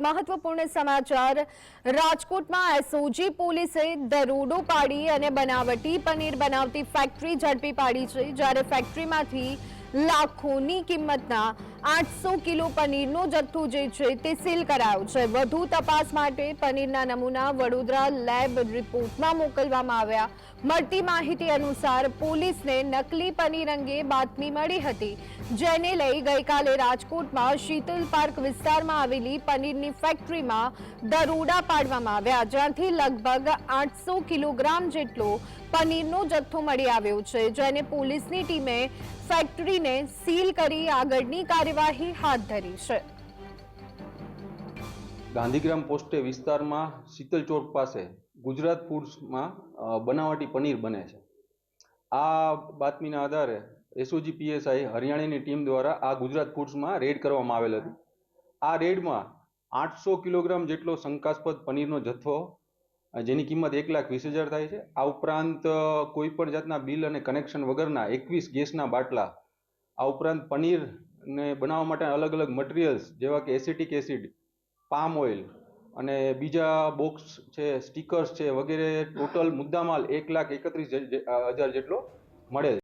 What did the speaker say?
મહત્વપૂર્ણ સમાચાર. રાજકોટમાં એસઓજી પોલીસે દરોડો પાડી અને બનાવટી પનીર બનાવતી ફેક્ટરી ઝડપી પાડી છે, જ્યારે ફેક્ટરીમાંથી લાખોની કિંમતના આઠસો કિલો પનીરનો જથ્થો જે છે તે સીલ કરાયો છે. વધુ તપાસ માટે પનીરના નમૂના વડોદરા લેબ રિપોર્ટમાં મોકલવામાં આવ્યા. મળતી માહિતી અનુસાર પોલીસને નકલી પનીર અંગે બાતમી મળી હતી, જેને લઈ ગઈકાલે રાજકોટમાં શીતલ પાર્ક વિસ્તારમાં આવેલી પનીરની ફેક્ટરીમાં દરોડા પાડવામાં આવ્યા, જ્યાંથી લગભગ આઠસો કિલોગ્રામ જેટલો પનીરનો જથ્થો મળી આવ્યો છે, જેને પોલીસની ટીમે ફેક્ટરીને સીલ કરી આગળની કાર્યવાહી હાથ ધરી છે. ગાંધીગ્રામ પોસ્ટે વિસ્તારમાં શીતલ ચોક પાસે ગુજરાત ફૂડ્સમાં બનાવટી પનીર બને છે. આ બાતમીના આધારે એસઓજી પીએસઆઈ હરિયાણાની ટીમ દ્વારા આ ગુજરાત ફૂડ્સમાં રેડ કરવામાં આવેલ હતી. આ રેડમાં આઠસો કિલોગ્રામ જેટલો શંકાસ્પદ પનીરનો જથ્થો જેની કિંમત એક લાખ વીસ હજાર થાય છે. આ ઉપરાંત કોઈપણ કોઈ પણ જાતના બિલ અને કનેક્શન વગરના એકવીસ ગેસના બાટલા, આ ઉપરાંત પનીરને બનાવવા માટે અલગ અલગ મટીરિયલ્સ જેવા કે એસિટિક એસિડ પામ ઓઇલ અને બીજા બોક્સ છે સ્ટીકર્સ છે વગેરે ટોટલ મુદ્દામાલ એક લાખ એકત્રીસ હજાર જેટલો મળેલ